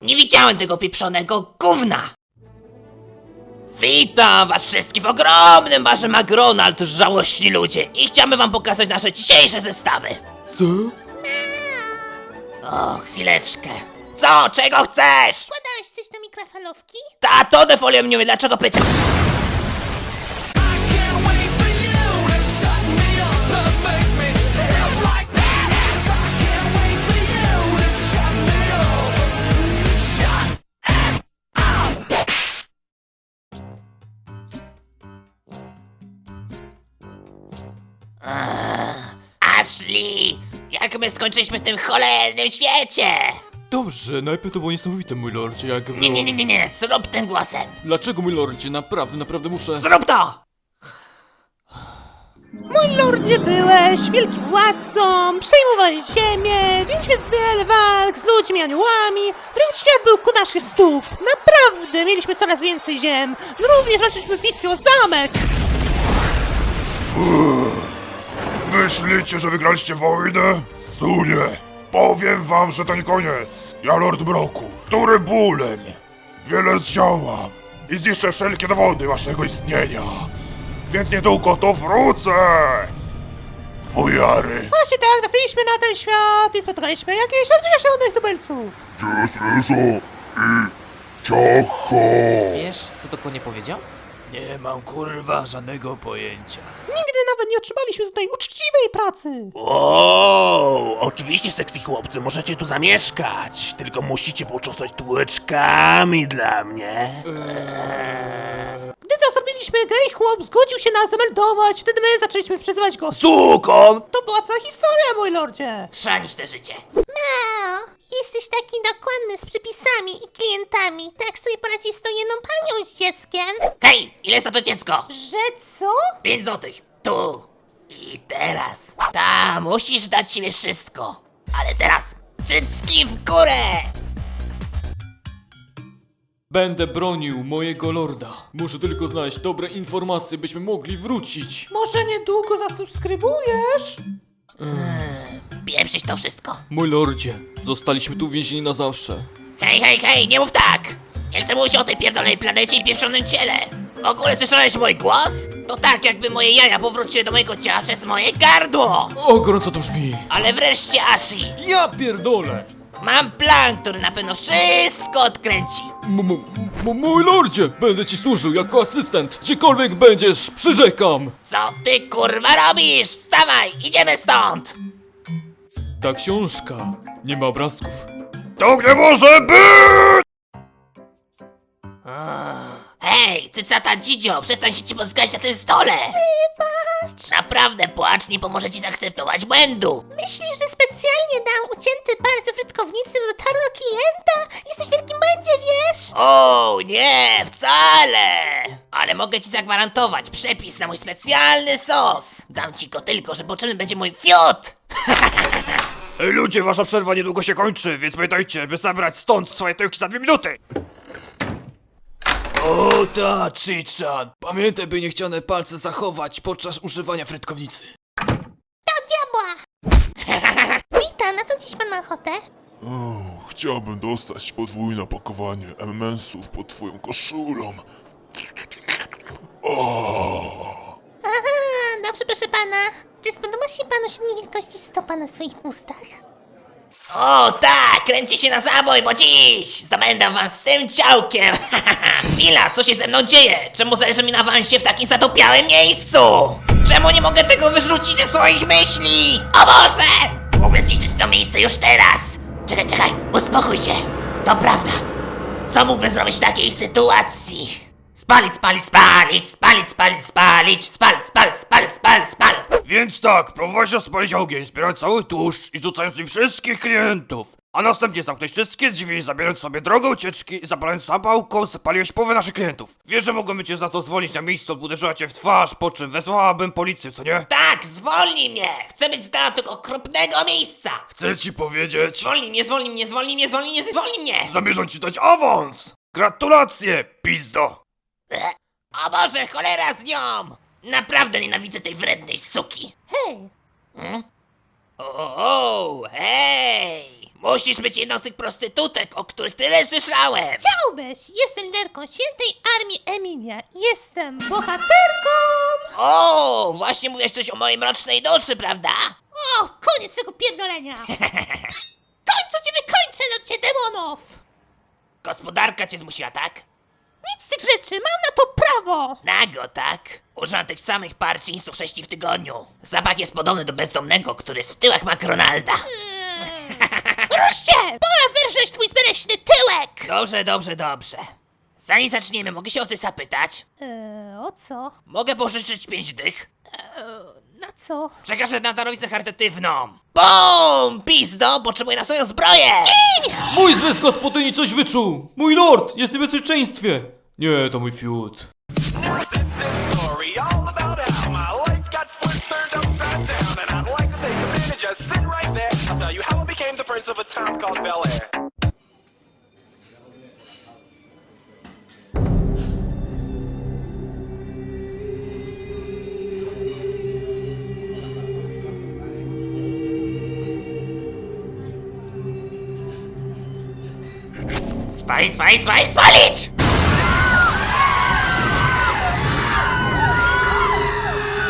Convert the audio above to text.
Nie widziałem tego pieprzonego gówna! Witam was wszystkich w ogromnym barze McDonald, żałośni ludzie! I chciamy wam pokazać nasze dzisiejsze zestawy! Co? O, chwileczkę. Co? Czego chcesz? Wkładałeś coś do mikrofalówki? Tato defolią mnie, dlaczego pytasz? Ashley! Jak my skończyliśmy w tym cholernym świecie? Dobrze, najpierw to było niesamowite, mój lordzie, jak. Nie, nie, nie, nie, nie, zrób tym głosem! Dlaczego, mój lordzie? Naprawdę, naprawdę muszę... Zrób to! Mój lordzie byłeś wielkim władcą, przejmowałeś ziemię, mieliśmy wiele walk z ludźmi, aniołami, wręcz świat był ku naszych stóp. Naprawdę, mieliśmy coraz więcej ziem. Również walczyliśmy w bitwie o zamek. Myślicie, że wygraliście wojnę? Sunie! Powiem wam, że to nie koniec. Ja Lord Broku, który bólem. Wiele zdziałam i zniszczę wszelkie dowody waszego istnienia. Więc niedługo to wrócę! Wujary! Właśnie tak, trafiliśmy na ten świat i spotkaliśmy jakichś odrzeszonych tubylców. Cię słyszę i ciacho! Wiesz, co dokładnie powiedział? Nie mam kurwa żadnego pojęcia. Nigdy nawet nie otrzymaliśmy tutaj uczciwej pracy. O, oczywiście, seksy chłopcy, możecie tu zamieszkać. Tylko musicie począsać tułeczkami dla mnie. Gdy to zrobiliśmy, gej chłop zgodził się nas zameldować, wtedy my zaczęliśmy przezywać go. Suką! To była cała historia, mój lordzie. Chrzanić te życie. Mao, jesteś taki dokładny z przepisami i klientami. Tak sobie poradzi z tą jedną panią z dzieckiem. Hej, ile jest na to dziecko? Że co? Pięć złotych. Tu. I teraz. Ta, musisz dać siebie wszystko. Ale teraz. Cycki w górę! Będę bronił mojego lorda. Muszę tylko znaleźć dobre informacje, byśmy mogli wrócić. Może niedługo zasubskrybujesz? Pieprzyć to wszystko. Mój lordzie, zostaliśmy tu więzieni na zawsze. Hej, hej, hej, nie mów tak! Nie chcę mówić o tej pierdolonej planecie i pieprzonym ciele! W ogóle słyszałeś mój głos? To tak, jakby moje jaja powróciły do mojego ciała przez moje gardło! O, gorąco to brzmi. Ale wreszcie, Ashi! Ja pierdolę! Mam plan, który na pewno wszystko odkręci! M- m- m- mój lordzie, będę ci służył jako asystent. Gdziekolwiek będziesz, przyrzekam. Co ty kurwa robisz? Wstawaj, idziemy stąd! Ta książka nie ma obrazków. To nie może być! Hej, cycata dzidzio, przestań się ci pozgać na tym stole! Wybacz! Naprawdę płacz nie pomoże ci zaakceptować błędu! Myślisz, że specjalnie dam ucięty palec frytkownicy, by dotarł do klienta? Jesteś w wielkim błędzie, wiesz? O, nie, wcale! Ale mogę ci zagwarantować przepis na mój specjalny sos! Dam ci go tylko, że potrzebny będzie mój fiut! Ej ludzie, wasza przerwa niedługo się kończy, więc pamiętajcie, by zabrać stąd swoje tyłki za dwie minuty! O ta, Chichan! Pamiętaj, by niechciane palce zachować podczas używania frytkownicy. Diabła! Witam, na co dziś pan ma ochotę? Chciałbym dostać podwójne opakowanie MMS-ów pod twoją koszulą. Aha, dobrze, proszę pana. Czy spodoba się panu średniej wielkości stopa na swoich ustach? O tak, kręci się na zabój, bo dziś zdobędę was z tym ciałkiem. Chwila, co się ze mną dzieje? Czemu zależy mi na wansie w takim zatopiałym miejscu? Czemu nie mogę tego wyrzucić ze swoich myśli? O Boże! Mogę zniszczyć to miejsce już teraz! Czekaj, czekaj, uspokój się. To prawda. Co mógłbym zrobić w takiej sytuacji? Spalić, spalić, spalić, spalić, spalić, spalić, spal, spal, spal, spal, spal. Więc tak, próbowałeś spalić ogień, zbierając cały tłuszcz i rzucając nim wszystkich klientów. A następnie zamknąć wszystkie drzwi, zabierając sobie drogę ucieczki i zapalając zapałką, zapaliłeś połowę naszych klientów. Wiesz, że mogłoby cię za to zwolnić na miejscu, uderzyła cię w twarz, po czym wezwałabym policję, co nie? Tak, zwolnij mnie! Chcę być z dala tego okropnego miejsca! Chcę ci powiedzieć, Zwolnij mnie, zwolnij mnie, zwolnij mnie, zwolnij mnie, zwolnij mnie! zamierzam ci dać awans! Gratulacje, pizdo! O Boże, cholera z nią! Naprawdę nienawidzę tej wrednej suki! Hej, Hmm? O, o, o, hej! Musisz być jedną z tych prostytutek, o których tyle słyszałem! Chciałbyś! Jestem liderką świętej armii Emilia. Jestem bohaterką! O, właśnie mówiłeś coś o mojej mrocznej duszy, prawda? O, koniec tego pierdolenia! W końcu cię wykończę, locie demonów! Gospodarka cię zmusiła, tak? Nic z tych rzeczy, mam na to prawo! Nago, tak? Używam tych samych par jeansów sześci w tygodniu. Zapach jest podobny do bezdomnego, który jest w tyłach McDonalda. Ruszcie! Pora wyrżeć twój zbereśny tyłek! Dobrze, dobrze, dobrze. Zanim zaczniemy, mogę się o coś zapytać? Eee, o co? Mogę pożyczyć pięć dych? Na co? Przekażę na darowizę charytatywną. BOOM! Pizdo, potrzebuję na swoją zbroję! Mój zmysł gospodyni coś wyczuł! Mój lord! Jest w bezpieczeństwie! Nie, to mój fiut. Of a town called Bel Air. Spalić, spalić, spalić!